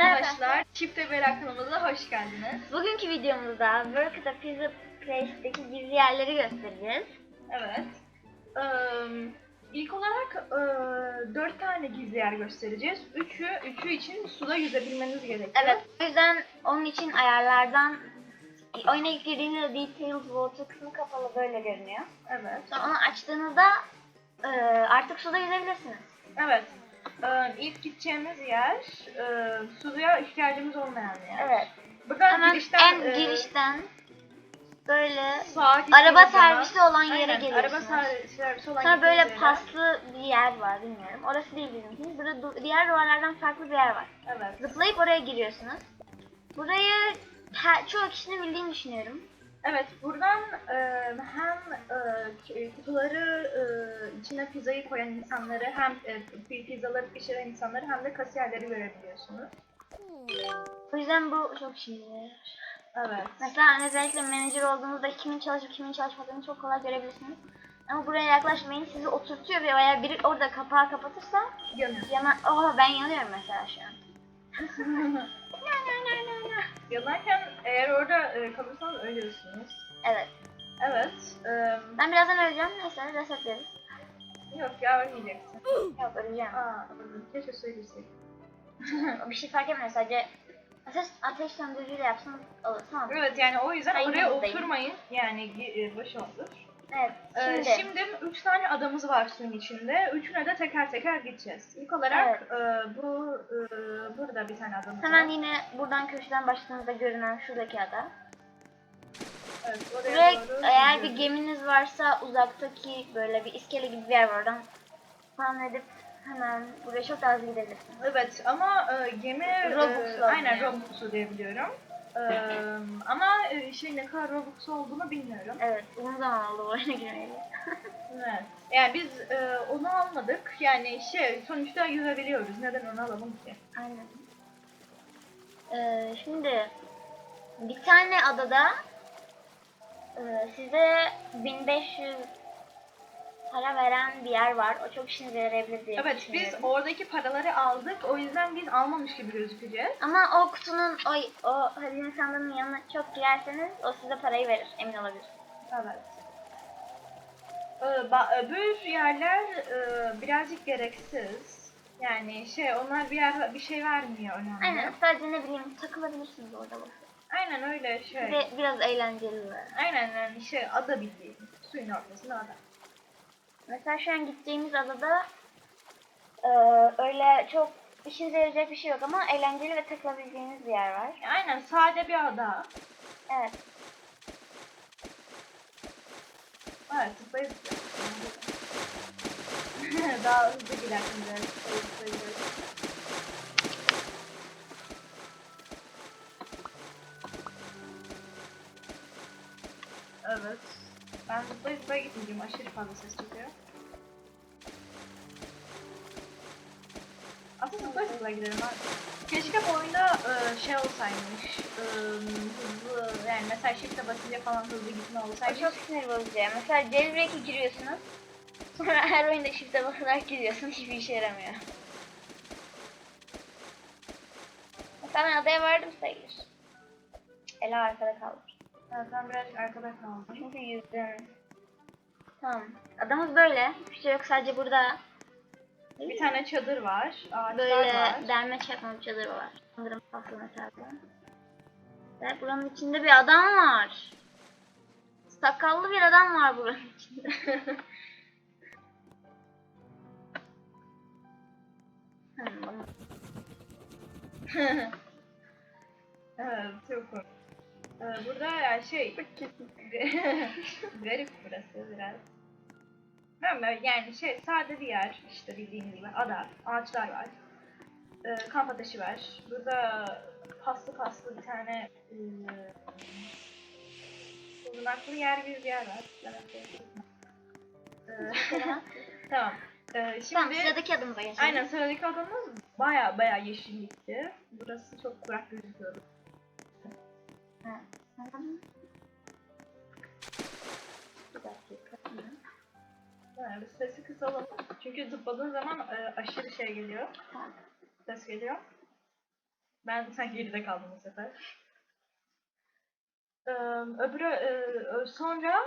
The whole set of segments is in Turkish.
arkadaşlar. Çift Ebela kanalımıza hoş geldiniz. Bugünkü videomuzda Work at Pizza Place'deki gizli yerleri göstereceğiz. Evet. Ee, ilk olarak e, dört tane gizli yer göstereceğiz. Üçü, üçü için suda yüzebilmeniz gerekiyor. Evet, o yüzden onun için ayarlardan oyuna girdiğinizde Details Water kısmı kapalı böyle görünüyor. Evet. Sonra onu açtığınızda e, artık suda yüzebilirsiniz. Evet. Ee, ilk gideceğimiz yer e, suya ihtiyacımız olmayan yer. Evet. Buradan Hemen girişten, en e, girişten böyle sağa gittiğiniz araba zaman- servisi olan yere Aynen, geliyorsunuz. Araba ser- servisi olan Sonra böyle yere- paslı bir yer var bilmiyorum. Orası değil bizimki. Burada du- diğer duvarlardan farklı bir yer var. Evet. Zıplayıp oraya giriyorsunuz. Burayı her, çoğu kişinin bildiğini düşünüyorum. Evet, buradan e, hem e, kutuları e, içine pizzayı koyan insanları hem e, pizzaları pişiren insanları hem de kasiyerleri görebiliyorsunuz. O yüzden bu çok işinize Evet. Mesela özellikle menajer olduğunuzda kimin çalışıp kimin çalışmadığını çok kolay görebilirsiniz. Ama buraya yaklaşmayın sizi oturtuyor ve eğer biri orada kapağı kapatırsa Yanıyor. yana... Oh ben yanıyorum mesela şu an. Yanarken eğer orada e, kalırsanız ölüyorsunuz. Evet. Evet. E, Ben birazdan öleceğim. Neyse resetleriz. yok ya ölmeyeceksin. Yok öleceğim. Aa, keşke söylesek. bir şey fark etmiyor sadece. Ateş, ateş söndürücüyle yapsanız olur tamam. Evet yani o yüzden Hayır, oraya oturmayın. Yani e, boş olur. Evet. Ee, Şimdi. şimdi üç tane adamız var suyun içinde. Üçüne de teker teker gideceğiz. İlk olarak e, bu e, burada bir tane adamız Hemen var. yine buradan köşeden başladığınızda görünen şuradaki ada. Evet, oraya Buraya eğer bir gidiyoruz. geminiz varsa uzaktaki böyle bir iskele gibi bir yer var oradan falan edip hemen buraya çok daha hızlı gidebilirsiniz. Evet ama e, gemi Robux'lu e, aynen yani. Robux'u diye ama e, şey ne kadar Robux olduğunu bilmiyorum. Evet uzun zaman oldu bu oyuna girmeyeli. Evet. Yani biz e, onu almadık. Yani şey sonuçta yüzebiliyoruz. Neden onu alalım ki? Aynen. Ee, şimdi bir tane adada e, size 1500 para veren bir yer var. O çok işinize yarayabilir diye Evet biz düşünüyorum. oradaki paraları aldık. O yüzden biz almamış gibi gözükeceğiz. Ama o kutunun o, o hazine sandığının yanına çok girerseniz o size parayı verir. Emin olabilirsiniz. Evet. Ee, ba- öbür yerler e, birazcık gereksiz. Yani şey onlar bir yer bir şey vermiyor önemli. Aynen sadece ne bileyim takılabilirsiniz orada boş. Aynen öyle şey. De biraz eğlenceli. Aynen yani şey ada bildiğin. Suyun ortasında ada. Mesela şu an gideceğimiz adada e, öyle çok işinize yarayacak bir şey yok ama eğlenceli ve takılabileceğiniz bir yer var. Aynen sade bir ada. Evet. Evet zıplayıp Daha hızlı gidersin biraz. Zıplayıp zıplayıp. Evet. Ben zıplaya zıplaya gitmeyeceğim. Aşırı fazla ses çıkıyor. Aslında zıplaya zıplaya giderim abi. Keşke bu oyunda e, şey olsaymış. E, hızlı yani mesela shift'e basınca falan hızlı gitme O olsaymış. çok sinir bozucu. ya. Mesela jailbreak'e giriyorsunuz. Sonra her oyunda shift'e basarak giriyorsunuz. Hiçbir işe yaramıyor. Mesela ben adaya vardım sayılır. Ela arkada kaldı. Evet, ben birazcık arkada kaldım. Çünkü yüzdüm. Tamam. Adamız böyle. Hiçbir şey yok. Sadece burada Bir tane çadır var. Ağaçlar böyle var. derme çakma bir çadır var. Sanırım paslı mesafe. Ve buranın içinde bir adam var. Sakallı bir adam var buranın içinde. Evet, çok komik. Ee, burada yani şey... Garip burası biraz. Böyle yani şey sade bir yer işte bildiğiniz gibi ada, ağaçlar var. Ee, kamp ateşi var. Burada paslı paslı bir tane e, bulunaklı yer bir yer var. Ee, tamam. Ee, şimdi Tamam sıradaki adımıza geçelim. Aynen sıradaki adamımız baya baya yeşillikti. Burası çok kurak gözüküyordu. Bir dakika. Yani sesi kısalım. Çünkü zıpladığın zaman e, aşırı şey geliyor. Ses geliyor. Ben sen geride kaldım bu sefer. Ee, öbürü e, ö- sonra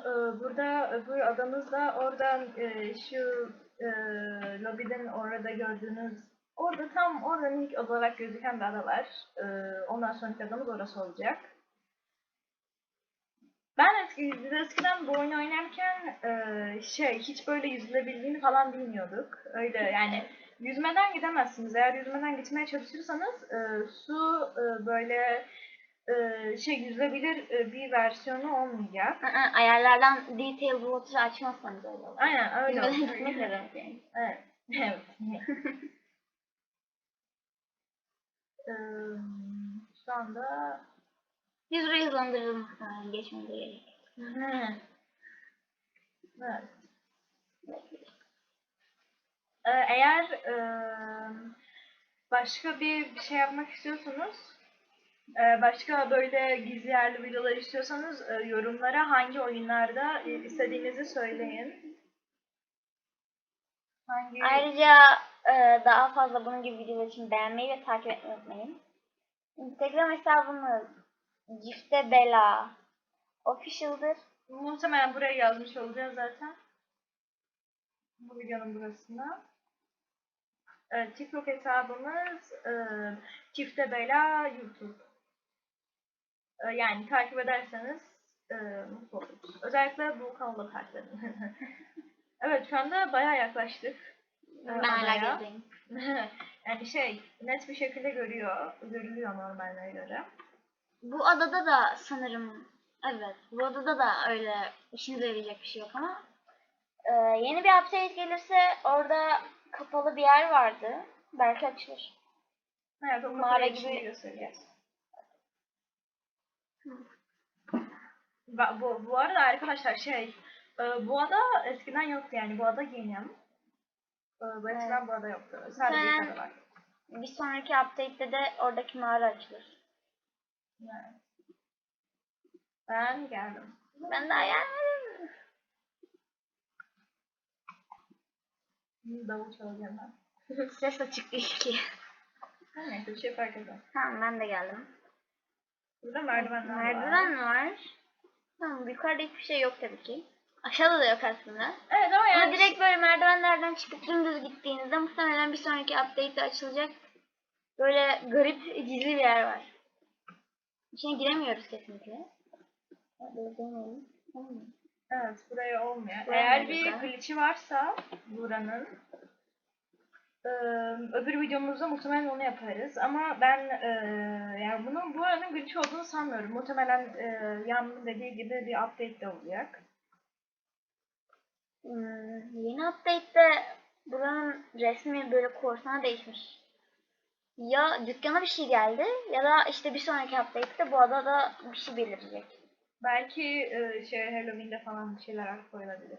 e, burada öbür adamız da oradan e, şu e, lobiden orada gördüğünüz orada tam oradan ilk olarak gözüken bir ada var. E, ondan sonraki adamız orası olacak. Ben eski, biz eskiden bu oyunu oynarken e, şey hiç böyle yüzülebildiğini falan bilmiyorduk. Öyle yani yüzmeden gidemezsiniz. Eğer yüzmeden gitmeye çalışırsanız e, su e, böyle e, şey yüzülebilir e, bir versiyonu olmayacak. Aa, ayarlardan detail water açmazsanız öyle olur. Aynen öyle. Yüzmeden gitmek? Evet. Evet. Eee, şu anda Biz burayı hızlandırırız muhtemelen geçmemize gerek. evet. Ee, eğer eee, başka bir şey yapmak istiyorsanız e, başka böyle gizli yerli videolar istiyorsanız e, yorumlara hangi oyunlarda e, istediğinizi söyleyin. Hangi Ayrıca e, daha fazla bunun gibi videolar için beğenmeyi ve takip etmeyi unutmayın. Instagram hesabımız Cifte Bela Official'dır. Muhtemelen buraya yazmış olacağız zaten. Bu videonun burasında. Evet, TikTok hesabımız e, Çifte Bela YouTube. E, yani takip ederseniz e, mutlu oluruz. Özellikle bu kanalı takip edin. evet şu anda bayağı yaklaştık. Adaya. gezdeyim. yani şey net bir şekilde görüyor, görülüyor normaline göre. Bu adada da sanırım evet bu adada da öyle işinize yarayacak bir şey yok ama e, yeni bir update gelirse orada kapalı bir yer vardı. Belki açılır. Evet, o Mağara mağara gibi- gibi göstereceğiz. Ba- Bu, bu arada arkadaşlar şey, e, bu ada eskiden yoktu yani bu ada yeni. E, Bu eskiden bu ada yoktu. Sadece bir Sen- var. Bir sonraki update'de de oradaki mağara açılır. Evet. Ben geldim. Ben daha gelmedim. Davul çalacağım ben. Ses açık değil ki. Neyse bir şey fark etmez. Tamam ben de geldim. Burada merdivenler var. Merdiven var? Tamam yukarıda hiçbir şey yok tabii ki. Aşağıda da yok aslında. Evet ama yani Ama direkt böyle merdivenlerden çıkıp dümdüz gittiğinizde muhtemelen bir sonraki update'de açılacak böyle garip gizli bir yer var. İçine giremiyoruz kesinlikle. Evet, buraya olmuyor. Buraya Eğer bir da. glitch'i varsa buranın eee, öbür videomuzda muhtemelen onu yaparız. Ama ben eee, yani bunun buranın glitch olduğunu sanmıyorum. Muhtemelen eee Yan'ın dediği gibi bir update de olacak. Hmm, yeni update'te buranın resmi böyle korsana değişmiş. Ya dükkana bir şey geldi ya da işte bir sonraki update'te bu adada bir şey belirecek. Belki eee, şey Halloween'de falan bir şeyler koyulabilir.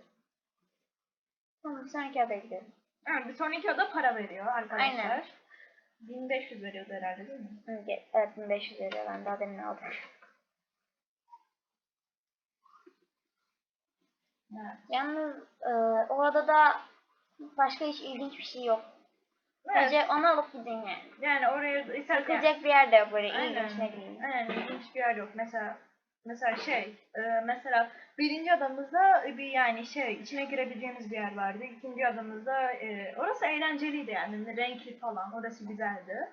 Tamam bir sonraki update'e gidelim. Evet, bir sonraki oda para veriyor arkadaşlar. Aynen. 1500 veriyordu herhalde değil mi? Ge- Evet 1500 veriyor ben daha demin aldım. Evet. Yalnız e, o adada başka hiç ilginç bir şey yok. Evet. Bence onu alıp gidin yani. Yani oraya Takılacak bir yer de yok böyle Aynen. ilginç ne bileyim. Aynen ilginç bir yer yok. Mesela mesela şey e, mesela birinci adamızda bir yani şey içine girebileceğimiz bir yer vardı. İkinci adamızda e, orası eğlenceliydi yani renkli falan orası güzeldi.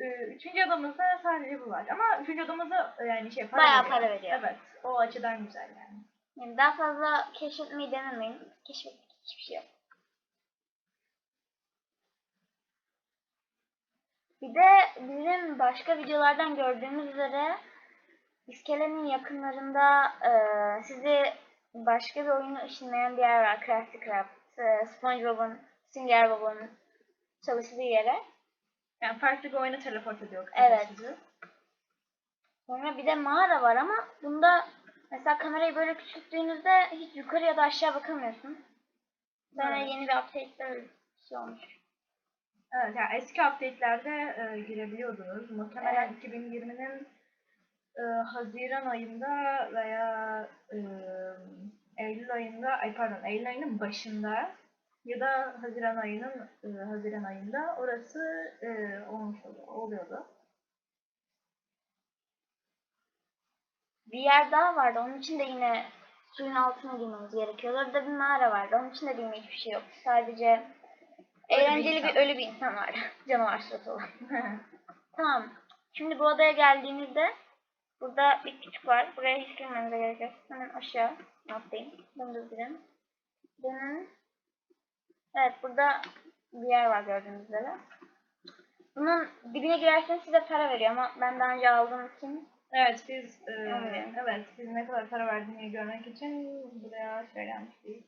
E, üçüncü adamızda sadece bu var. Ama üçüncü adamızda e, yani şey para Bayağı veriyor. para veriyor. Evet. O açıdan güzel yani. Yani daha fazla keşfetmeyi denemeyin. Keşfetmek hiçbir şey yok. Bir de bizim başka videolardan gördüğümüz üzere iskelenin yakınlarında e, sizi başka bir oyuna ışınlayan bir yer var. Crafty Craft. E, SpongeBob'un, Sünger Bob'un çalıştığı yere. Yani farklı bir oyuna teleport ediyor Evet. sizi. Sonra bir de mağara var ama bunda mesela kamerayı böyle küçülttüğünüzde hiç yukarı ya da aşağı bakamıyorsun. Sonra Evet. yeni bir update'de öyle bir şey olmuş. Evet, yani eski update'lerde e, girebiliyordunuz. Muhtemelen Evet. 2020'nin e, Haziran ayında veya e, Eylül ayında, ay pardon, Eylül ayının başında ya da Haziran ayının e, Haziran ayında orası e, olmuş oluyor- oluyordu. Bir yer daha vardı. Onun için de yine suyun altına girmemiz gerekiyordu. Orada bir mağara vardı. Onun için de bilmeye hiçbir şey yoktu. Sadece bir eğlenceli insan. bir ölü bir insan vardı. Canavar suratı olan. Tamam. Şimdi bu odaya geldiğimizde burada bir küçük var. Buraya hiç girmemize gerek yok. Hemen aşağı atlayayım. Dümdüz gidelim. Dönün. Evet burada bir yer var gördüğünüz üzere. Bunun dibine girerseniz size para veriyor ama ben daha önce aldığım için evet biz e, Anlıyorum. evet biz ne kadar para verdiğini görmek için buraya şey gelmiştik.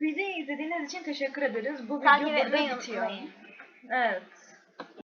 Bizi izlediğiniz için teşekkür ederiz. Bu takip video burada bitiyor. unutmayın. Evet.